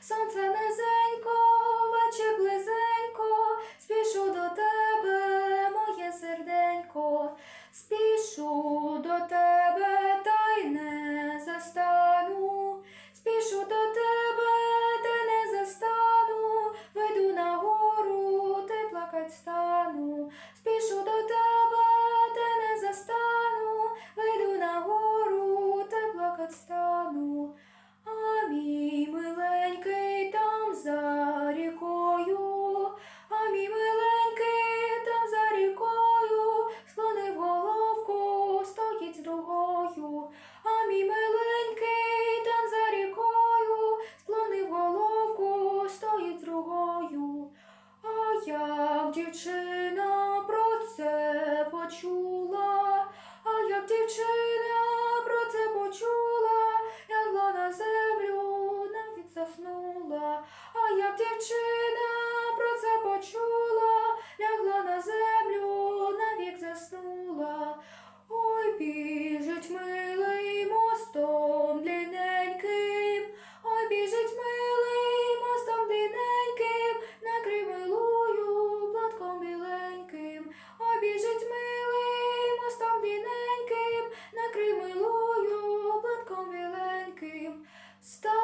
сонце низенько, вече близенько, спішу до тебе, моє серденько. Спішу дівчина про це почула, а як дівчина про це почула, лягла на землю, навіть заснула, а як дівчина Stop.